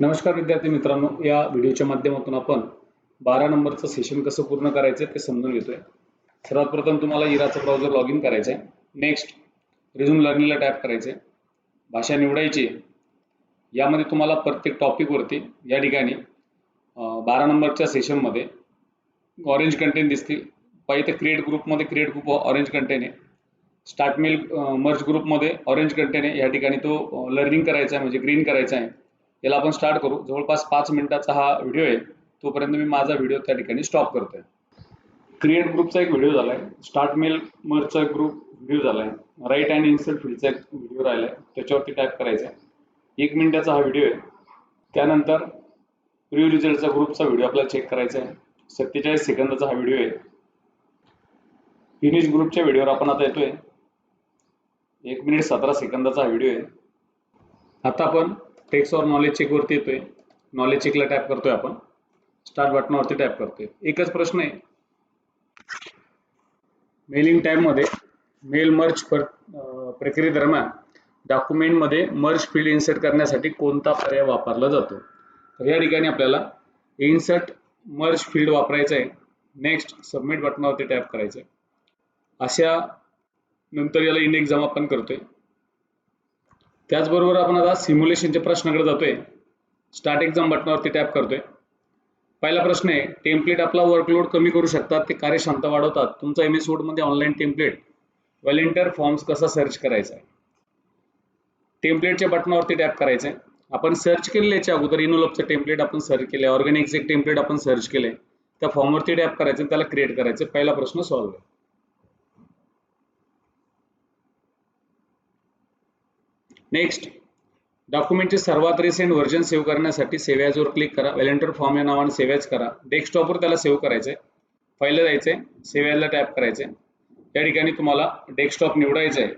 नमस्कार विद्यार्थी मित्रांनो या व्हिडिओच्या माध्यमातून आपण बारा नंबरचं सेशन कसं पूर्ण करायचं ते समजून घेतोय. सर्वात प्रथम तुम्हाला इराचं ब्राउझर लॉग इन करायचं आहे नेक्स्ट रिझ्यूम लर्निंगला टॅप करायचं आहे भाषा निवडायची यामध्ये तुम्हाला प्रत्येक टॉपिकवरती या ठिकाणी बारा नंबरच्या सेशनमध्ये ऑरेंज कंटेन दिसतील. पाहिजे तर क्रिएट ग्रुपमध्ये क्रिएट ग्रुप ऑरेंज कंटेन आहे. स्टार्ट मेल मर्ज ग्रुपमध्ये ऑरेंज कंटेन आहे. या ठिकाणी तो लर्निंग करायचा आहे म्हणजे ग्रीन करायचा आहे. याला आपण स्टार्ट करू. जवळपास पाच मिनिटाचा हा व्हिडिओ आहे. तोपर्यंत मी माझा व्हिडिओ त्या ठिकाणी स्टॉप करतोय. क्रिएट ग्रुपचा एक व्हिडिओ झालाय. स्टार्ट मेल मरचा एक ग्रुप व्हिडिओ झालाय राईट अँड इन्सर्ट फील्डचा एक व्हिडिओ राहिलाय. त्याच्यावरती टाईप करायचा आहे एक मिनिटाचा हा व्हिडिओ आहे. त्यानंतर प्रिव्ह रिझल्टचा ग्रुपचा व्हिडिओ आपल्याला चेक करायचा आहे सत्तेचाळीस सेकंदाचा हा व्हिडिओ आहे. फिनिश ग्रुपच्या व्हिडिओवर आपण आता येतोय. एक मिनिट सतरा सेकंदाचा हा व्हिडिओ आहे. आता आपण टेक्स्ट और नॉलेज चेक वरती येतोय. नॉलेज चेकला टॅप करतोय आपण. स्टार्ट बटनावरती टॅप करतोय. एकच प्रश्न आहे. मेलिंगमध्ये मेल मर्ज प्रक्रियेदरम्यान डॉक्युमेंटमध्ये मर्ज फील्ड इन्सर्ट करण्यासाठी कोणता पर्याय वापरला जातो? तर या ठिकाणी आपल्याला इन्सर्ट मर्ज फील्ड वापरायचं आहे. नेक्स्ट सबमिट बटनावरती टॅप करायचं आहे. अशा नंतर याला इंडेक्स जमा आपण करतोय. त्याचबरोबर आपण आता सिम्युलेशनच्या प्रश्नाकडे जातोय. स्टार्ट एक्झाम बटनावरती टॅप करतोय. पहिला प्रश्न आहे टेम्पलेट आपला वर्कलोड कमी करू शकतात ते कार्यक्षमता वाढवतात. तुमचा एम एसमध्ये ऑनलाईन टेम्पलेट व्हॉलेंटियर फॉर्म्स कसा सर्च करायचा आहे? टेम्पलेटच्या बटनावरती टॅप करायचं आहे आपण सर्च केलेलं याच्या अगोदर इनोलॉपचं टेम्पलेट आपण सर्च केलं ऑर्गॅनिक्स एक टेम्पलेट आपण सर्च केले त्या फॉर्मवरती टॅप करायचं त्याला क्रिएट करायचं पहिला प्रश्न सॉल्व्ह आहे. नेक्स्ट डॉक्युमेंटचे सर्वात रिसेंट व्हर्जन सेव्ह करण्यासाठी सेव्ह ॲजवर क्लिक करा. व्हॅलेंटर फॉर्म या नावाने सेव्ह ॲज करा. डेस्कटॉपवर त्याला सेव्ह करायचं आहे फाईलला जायचं आहे सेव्ह ॲजला टॅप करायचं आहे त्या ठिकाणी तुम्हाला डेस्कटॉप निवडायचं आहे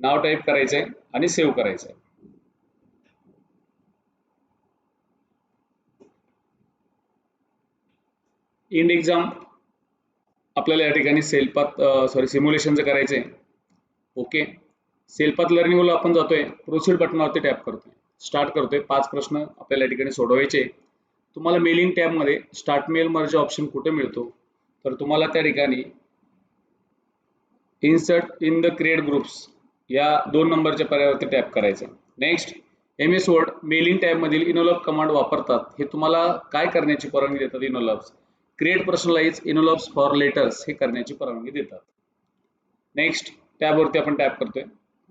नाव टाईप करायचं आहे आणि सेव्ह करायचं आहे इंड एक्झाम आपल्याला या ठिकाणी सेल्पात सॉरी सिम्युलेशनचं करायचं आहे ओके सेल्पात लर्निंगला आपण जातोय. प्रोसीड बटनावरती टॅप करतोय. स्टार्ट करतोय. पाच प्रश्न आपल्याला या ठिकाणी सोडवायचे तुम्हाला मेलिंग टॅबमध्ये स्टार्ट मेल मर्ज ऑप्शन कुठे मिळतो? तर तुम्हाला त्या ठिकाणी insert in the create groups या दोन नंबरच्या पर्यायावरती टॅप करायचं next M S word mailing टॅबमधील envelope command वापरतात. हे तुम्हाला काय करण्याची परवानगी देतात envelopes create personalize envelopes for letters हे करण्याची परवानगी देतात. नेक्स्ट टॅबवरती आपण टॅप करतोय.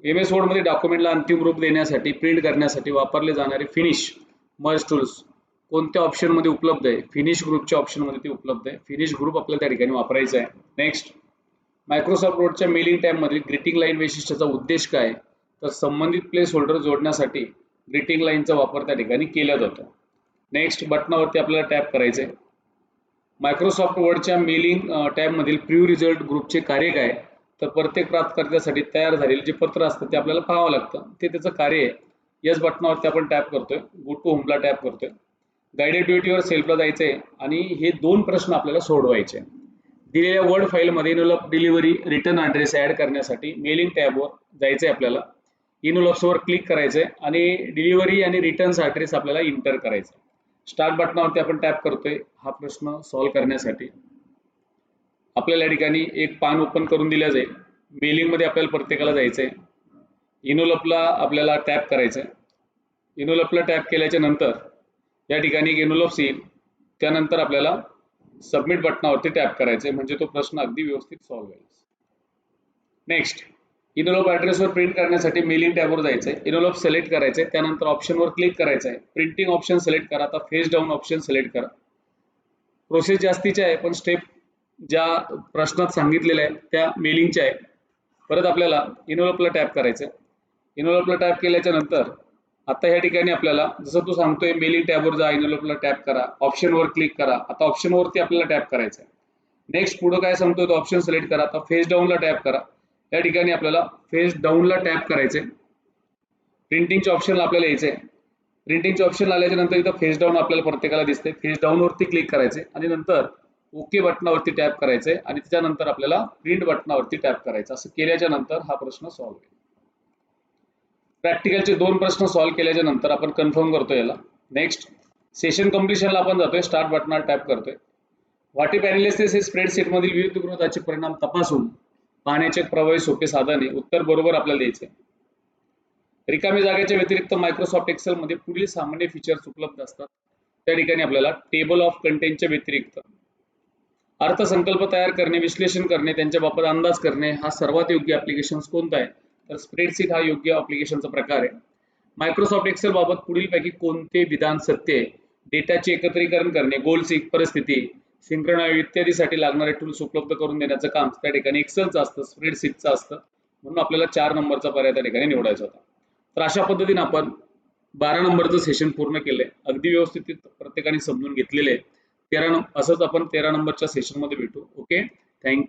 एम एस वर्डमध्ये डॉक्युमेंटला अंतिम रूप देण्यासाठी प्रिंट करण्यासाठी वापरले जाणारे फिनिश मर्ज टूल्स कोणत्या ऑप्शनमध्ये उपलब्ध आहे? फिनिश ग्रुपच्या ऑप्शनमध्ये ते उपलब्ध आहे. फिनिश ग्रुप आपल्याला त्या ठिकाणी वापरायचा आहे. नेक्स्ट मायक्रोसॉफ्ट वर्डच्या मेलिंग टॅबमधील ग्रीटिंग लाईन वैशिष्ट्याचा उद्देश काय? तर संबंधित प्लेस होल्डर जोडण्यासाठी ग्रीटिंग लाईनचा वापर त्या ठिकाणी केला जातो. नेक्स्ट बटनावरती आपल्याला टॅप करायचं आहे. मायक्रोसॉफ्ट वर्डच्या मेलिंग टॅबमधील प्रिव्ह रिझल्ट ग्रुपचे कार्य काय? तर प्रत्येक प्राप्तकर्त्यासाठी तयार झालेले जे पत्र असतं ते आपल्याला पाहावं लागतं. ते त्याचं कार्य आहे. यस बटनावरती आपण टॅप करतोय. गो टू होमला टॅप करतोय. गायडेड ड्युटीवर सेल्फला जायचं आहे आणि हे दोन प्रश्न आपल्याला सोडवायचे. दिलेल्या वर्ड फाईलमध्ये envelope delivery return address add करण्यासाठी मेलिंग टॅबवर जायचं आहे आपल्याला. इनोलॉप्सवर क्लिक करायचं आहे आणि डिलिव्हरी आणि रिटर्न्स ॲड्रेस आपल्याला इंटर करायचा आहे स्टार्ट बटनावरती आपण टॅप करतोय. हा प्रश्न सॉल्व्ह करण्यासाठी. आपल्याला या ठिकाणी एक पान ओपन करून दिलं जाईल. मेलिंगमध्ये आपल्याला प्रत्येकाला जायचं आहे इनोलपला आपल्याला टॅप करायचं आहे इनोलपला टॅप केल्याच्यानंतर या ठिकाणी एक इनोलप्स येईल त्यानंतर आपल्याला सबमिट बटनावरती टॅप करायचं आहे म्हणजे तो प्रश्न अगदी व्यवस्थित सॉल्व्ह होईल. नेक्स्ट इनोलॉप ॲड्रेसवर प्रिंट करण्यासाठी मेलिंग टॅबवर जायचं आहे इनोलॉप सिलेक्ट करायचं आहे त्यानंतर ऑप्शनवर क्लिक करायचं आहे प्रिंटिंग ऑप्शन सिलेक्ट करा. आता फेस डाऊन ऑप्शन सिलेक्ट करा. प्रोसेस जास्तीची आहे पण स्टेप ज्या प्रश्नात सांगितलेल्या आहेत त्या मेलिंगच्या आहे परत आपल्याला इनोलपला टॅप करायचं इनोलपला टॅप केल्याच्यानंतर आता या ठिकाणी आपल्याला जसं तू सांगतोय मेलिंग टॅबवर जा इनोलपला टॅप करा ऑप्शनवर क्लिक करा. आता ऑप्शनवरती आपल्याला टॅप करायचं आहे नेक्स्ट पुढं काय सांगतोय तो ऑप्शन सिलेक्ट करा. आता फेस डाऊनला टॅप करा. या ठिकाणी आपल्याला फेस डाऊनला टॅप करायचे प्रिंटिंगच्या ऑप्शनला आपल्याला यायचं आहे प्रिंटिंगच्या ऑप्शन आल्याच्यानंतर इथं फेस डाऊन आपल्याला प्रत्येकाला दिसते फेस डाऊनवरती क्लिक करायचे आणि नंतर ओके बटनावरती टॅप करायचंय आणि त्याच्यानंतर आपल्याला प्रिंट बटनावरती टॅप करायचं. असं केल्याच्यानंतर हा प्रश्न सॉल्व्ह होईल. प्रॅक्टिकलचे दोन प्रश्न सॉल्व्ह केल्याच्यानंतर आपण कन्फर्म करतो याला. नेक्स्ट सेशन कम्प्लिशनला आपण जातोय स्टार्ट बटनावर टॅप करतोय. वाटे पॅनलिसिस हे स्प्रेडशीटमधील विविध गृहाचे परिणाम तपासून पाहण्याचे प्रवाही सोपे साधन आहे उत्तर बरोबर आपल्याला द्यायचे. रिकामी जागेच्या व्यतिरिक्त मायक्रोसॉफ्ट एक्सेल मध्ये पुढील सामान्य फीचर्स उपलब्ध असतात. त्या ठिकाणी आपल्याला टेबल ऑफ कंटेंटच्या व्यतिरिक्त अर्थसंकल्प तयार करणे विश्लेषण करणे त्यांच्या बाबत अंदाज करणे हा सर्वात योग्य ऍप्लिकेशन कोणता आहे? तर स्प्रेडशीट हा योग्य ऍप्लिकेशनचा प्रकार आहे. मायक्रोसॉफ्ट एक्सेल बाबत पुढील पैकी कोणते विधान सत्य आहे? डेटाचे एकत्रीकरण करणे गोलची परिस्थिती सिंक्रनाइज इत्यादीसाठी लागणारे टूल्स उपलब्ध करून देण्याचं काम त्या ठिकाणी एक्सेलचं असतं स्प्रेडशीटचं असतं. म्हणून आपल्याला चार नंबरचा पर्याय त्या ठिकाणी निवडायचा होता. तर अशा पद्धतीने आपण बारा नंबरचं सेशन पूर्ण केलंय. अगदी व्यवस्थित प्रत्येकाने समजून घेतलेले आहे. तेरा नंबर असंच आपण तेरा नंबरच्या सेशनमध्ये भेटू. Okay thank you